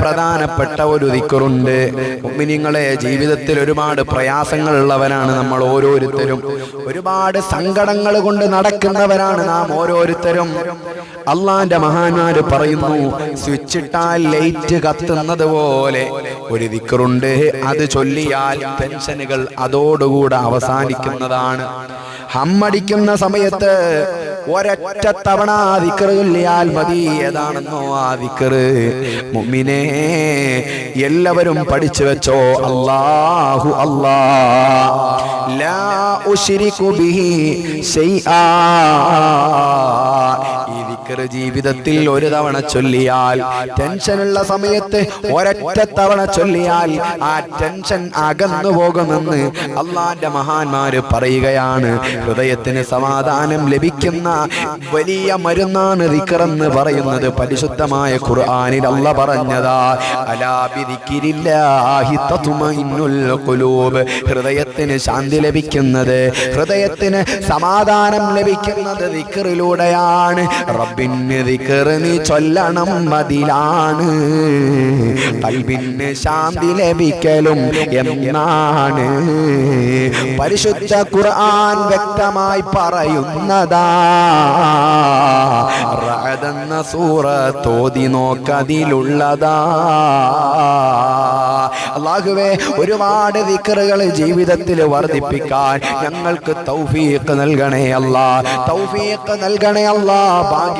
പ്രധാനപ്പെട്ട ഒരു ദിക്കറുണ്ട്. മുഅ്മിനീങ്ങളെ ജീവിതത്തിൽ ഒരുപാട് പ്രയാസങ്ങൾ ഉള്ളവരാണ് നമ്മൾ ഓരോരുത്തരും. ഒരുപാട് സങ്കടങ്ങൾ കൊണ്ട് നടക്കുന്നവരാണ് നാം ഓരോരുത്തരും. അള്ളാന്റെ മഹാന്മാര് പറയുന്നു സ്വിച്ച് ഇട്ടാൽ ലൈറ്റ് കത്തുന്നത് പോലെ ഒരു ദിക്കറുണ്ട്. അത് ചൊല്ലിയാൽ ടെൻഷനുകൾ അതോടുകൂടെ അവസാനിക്കുന്നതാണ്. ഹമ്മടിക്കുന്ന സമയത്ത് ഒരൊറ്റ തവണ ചൊല്ലിയാൽ മതി. ഏതാണെന്നോ ആ വിക്കറ് മുമ്മിനെ എല്ലാവരും പഠിച്ചു വെച്ചോ. അല്ലാഹു അല്ലാ. ലാ ബിഹി ശൈആ ദിക്കറ് ജീവിതത്തിൽ ഒരു തവണ ചൊല്ലിയാൽ ടെൻഷനുള്ള സമയത്ത് ഒരൊറ്റ തവണ ചൊല്ലിയാൽ ആ ടെൻഷൻ അകന്നു പോകുമെന്ന് അള്ളാന്റെ മഹാന്മാര് പറയുകയാണ്. ഹൃദയത്തിന് സമാധാനം ലഭിക്കുന്ന വലിയ മരുന്നാണ് ദിക്കറെന്ന് പറയുന്നത് പരിശുദ്ധമായ ഖുർആാനിൽ അല്ല പറഞ്ഞതാ. ഹൃദയത്തിന് ശാന്തി ലഭിക്കുന്നത് ഹൃദയത്തിന് സമാധാനം ലഭിക്കുന്നത് ദിക്കറിലൂടെയാണ് റബ്ബിന് ദിക്കറ് ചൊല്ലണം മതിലാണ് കൽബിന് ശാന്തി ലഭിക്കലും എന്നാണ്. പരിശുദ്ധ ഖുർആൻ വ്യക്തമായി പറയുന്നതാ. റഅദെന്ന തോതി നോക്കതിലുള്ളതാ. അള്ളാഹുവേ ഒരുപാട് വിക്കറുകൾ ജീവിതത്തിൽ വർദ്ധിപ്പിക്കാൻ ഞങ്ങൾക്ക് തൗഫീഖ് നൽകണേ അല്ലാ. തൗഫീഖ് നൽകണേ അല്ലാ. ഭാഗ്യം